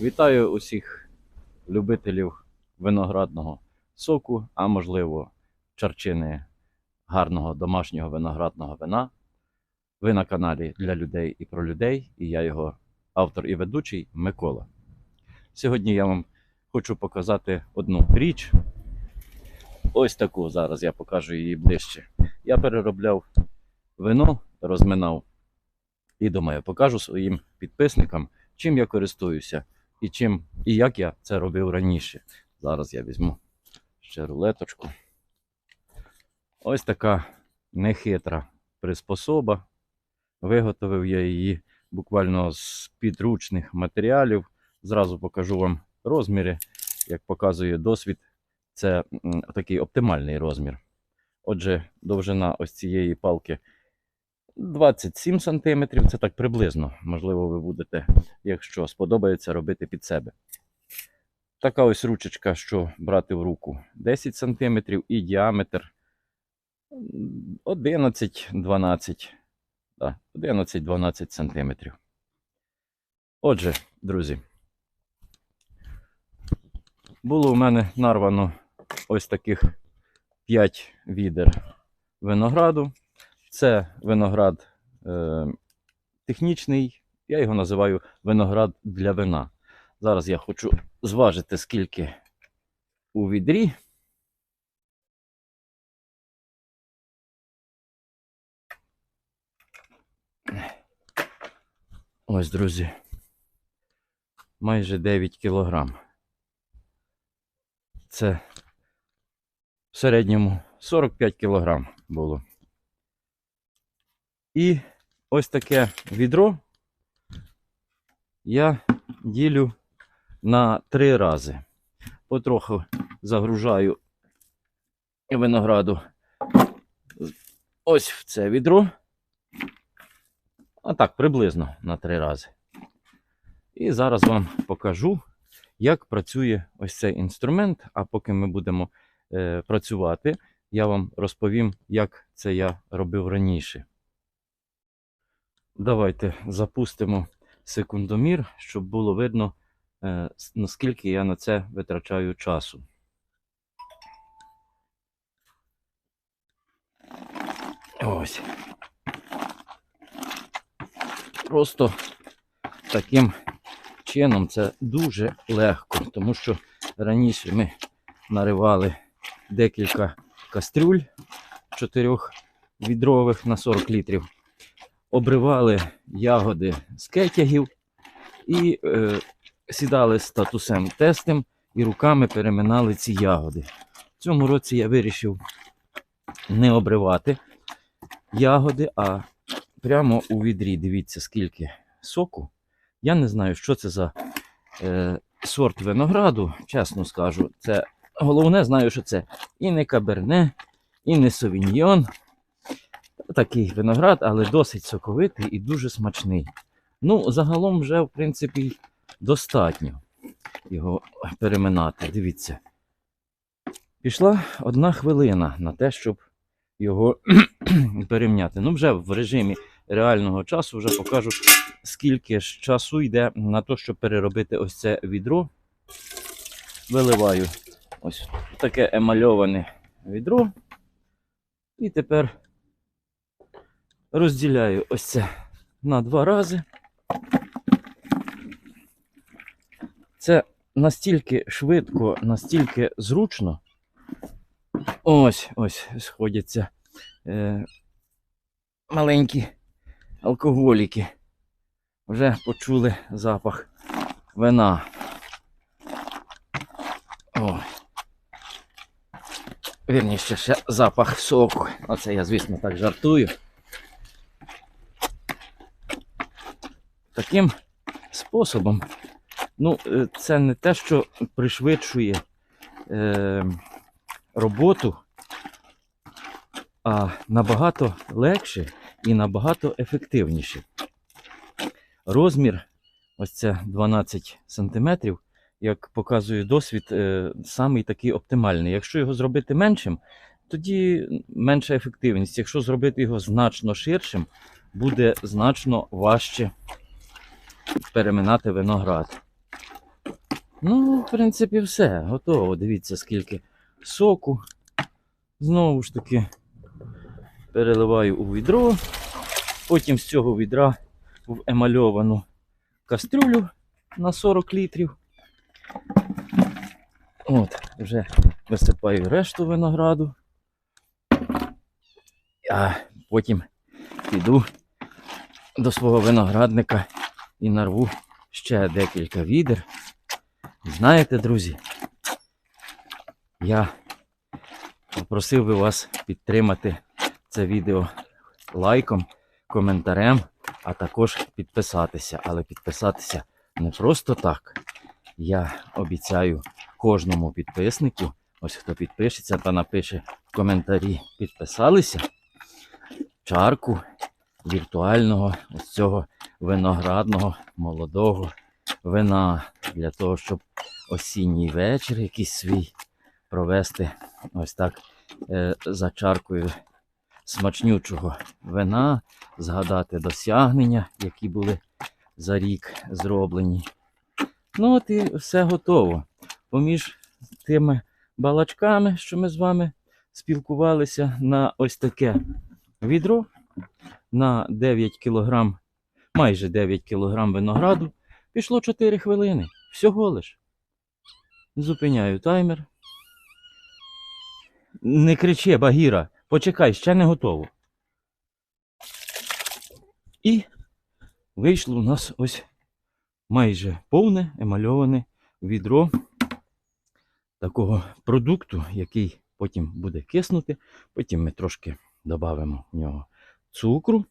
Вітаю усіх любителів виноградного соку, а можливо, чарчини гарного домашнього виноградного вина. Ви на каналі для людей і про людей, і я його автор і ведучий Микола. Сьогодні я вам хочу показати одну річ. Ось таку зараз я покажу її ближче. Я переробляв вино, розминав і думаю, покажу своїм підписникам, чим я користуюся і чим і як я це робив раніше. Зараз я візьму ще рулеточку. Ось така нехитра приспособа. Виготовив я її буквально з підручних матеріалів. Зразу покажу вам розміри. Як показує досвід, це такий оптимальний розмір. Отже, довжина ось цієї палки 27 см, це так приблизно. Можливо, ви будете, якщо сподобається, робити під себе. Така ось ручечка, що брати в руку 10 см і діаметр 11-12 да, 11-12 см. Отже, друзі, було у мене нарвано ось таких 5 відер винограду. Це виноград е, технічний, я його називаю виноград для вина. Зараз я хочу зважити, скільки у відрі. Ось, друзі. Майже 9 кілограм. Це в середньому 45 кілограм було. І ось таке відро я ділю на три рази. Потроху загружаю винограду ось в це відро. А так, приблизно на три рази. І зараз вам покажу, як працює ось цей інструмент. А поки ми будемо е, працювати, я вам розповім, як це я робив раніше. Давайте запустимо секундомір, щоб було видно, е, наскільки я на це витрачаю часу. Ось. Просто таким чином це дуже легко, тому що раніше ми наривали декілька кастрюль чотирьох відрових на 40 літрів обривали ягоди з кетягів і е, сідали з татусем тестем і руками переминали ці ягоди. В цьому році я вирішив не обривати ягоди, а прямо у відрі. Дивіться, скільки соку. Я не знаю, що це за е, сорт винограду, чесно скажу. Це головне, знаю, що це і не каберне, і не совіньйон. Такий виноград, але досить соковитий і дуже смачний. Ну, загалом вже, в принципі, достатньо його переминати. Дивіться. Пішла одна хвилина на те, щоб його перемняти. Ну, вже в режимі реального часу вже покажу, скільки ж часу йде на те, щоб переробити ось це відро. Виливаю ось таке емальоване відро. І тепер розділяю ось це на два рази. Це настільки швидко, настільки зручно. Ось, ось сходяться е, маленькі алкоголіки. Вже почули запах вина. Ой. Вірніше, ще запах соку. Оце я, звісно, так жартую. Таким способом, ну, е, це не те, що пришвидшує е, роботу, а набагато легше і набагато ефективніше. Розмір, ось це 12 см, як показує досвід, е, самий такий оптимальний. Якщо його зробити меншим, тоді менша ефективність. Якщо зробити його значно ширшим, буде значно важче переминати виноград. Ну, в принципі, все. Готово. Дивіться, скільки соку. Знову ж таки переливаю у відро. Потім з цього відра в емальовану кастрюлю на 40 літрів. От, вже висипаю решту винограду. А потім піду до свого виноградника і нарву ще декілька відер. Знаєте, друзі, я попросив би вас підтримати це відео лайком, коментарем, а також підписатися. Але підписатися не просто так. Я обіцяю кожному підписнику, ось хто підпишеться та напише в коментарі підписалися, чарку віртуального ось цього виноградного молодого вина для того, щоб осінній вечір якийсь свій провести ось так е, за чаркою смачнючого вина, згадати досягнення, які були за рік зроблені. Ну от і все готово. Поміж тими балачками, що ми з вами спілкувалися на ось таке відро на 9 кілограм, майже 9 кілограм винограду, пішло 4 хвилини. Всього лиш. Зупиняю таймер. Не кричи, Багіра, почекай, ще не готово. І вийшло у нас ось майже повне емальоване відро такого продукту, який потім буде киснути. Потім ми трошки додамо в нього цукру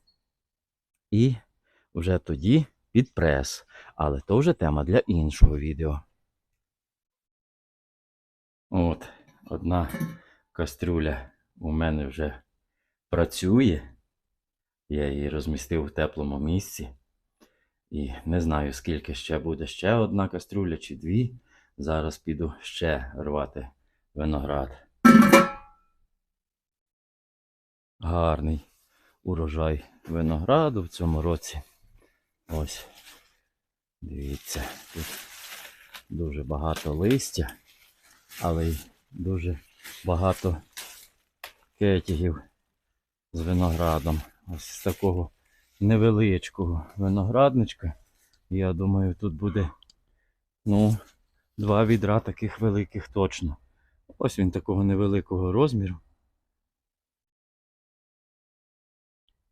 і вже тоді під прес. Але то вже тема для іншого відео. От, одна кастрюля у мене вже працює. Я її розмістив в теплому місці. І не знаю, скільки ще буде ще одна кастрюля чи дві. Зараз піду ще рвати виноград. Гарний урожай винограду в цьому році. Ось. Дивіться, тут дуже багато листя, але й дуже багато кетігів з виноградом. Ось з такого невеличкого виноградничка. Я думаю, тут буде ну, два відра таких великих точно. Ось він такого невеликого розміру.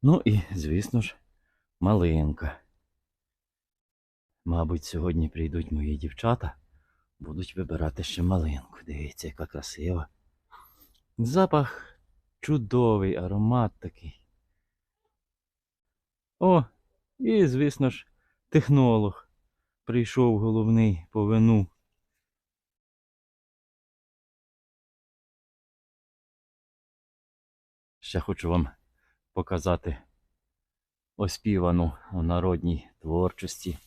Ну і, звісно ж, малинка. Мабуть, сьогодні прийдуть мої дівчата, будуть вибирати ще малинку. Дивіться, яка красива. Запах чудовий, аромат такий. О, і, звісно ж, технолог прийшов головний по вину. Ще хочу вам показати оспівану у народній творчості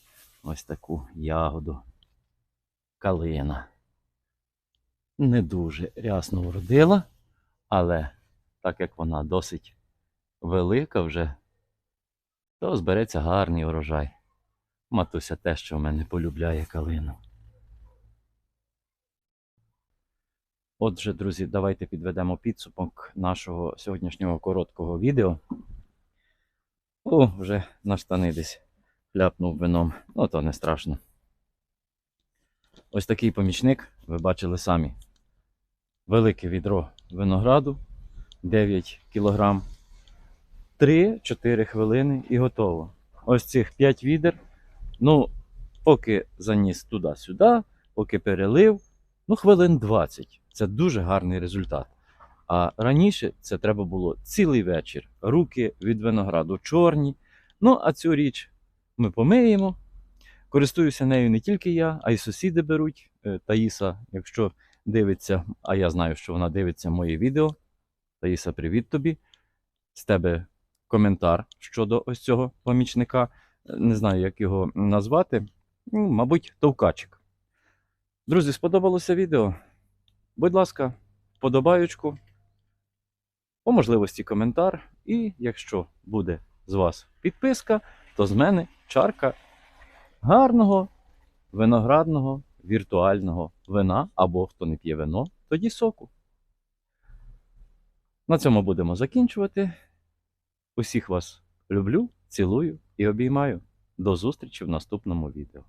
ось таку ягоду калина. Не дуже рясно вродила, але так як вона досить велика вже, то збереться гарний урожай. Матуся те, що в мене полюбляє калину. Отже, друзі, давайте підведемо підсумок нашого сьогоднішнього короткого відео. О, вже на штани десь ляпнув вином. Ну, то не страшно. Ось такий помічник, ви бачили самі. Велике відро винограду 9 кг. 3-4 хвилини і готово. Ось цих 5 відер. Ну, поки заніс туди-сюди, поки перелив, ну, хвилин 20. Це дуже гарний результат. А раніше це треба було цілий вечір. Руки від винограду чорні. Ну, а цю річ ми помиємо. Користуюся нею не тільки я, а й сусіди беруть. Е, Таїса, якщо дивиться, а я знаю, що вона дивиться моє відео. Таїса, привіт тобі. З тебе коментар щодо ось цього помічника. Е, Не знаю, як його назвати. Ну, Мабуть, товкачик. Друзі, сподобалося відео? Будь ласка, вподобаючку, по можливості коментар. І якщо буде з вас підписка, то з мене чарка гарного виноградного віртуального вина, або хто не п'є вино, тоді соку. На цьому будемо закінчувати. Усіх вас люблю, цілую і обіймаю. До зустрічі в наступному відео.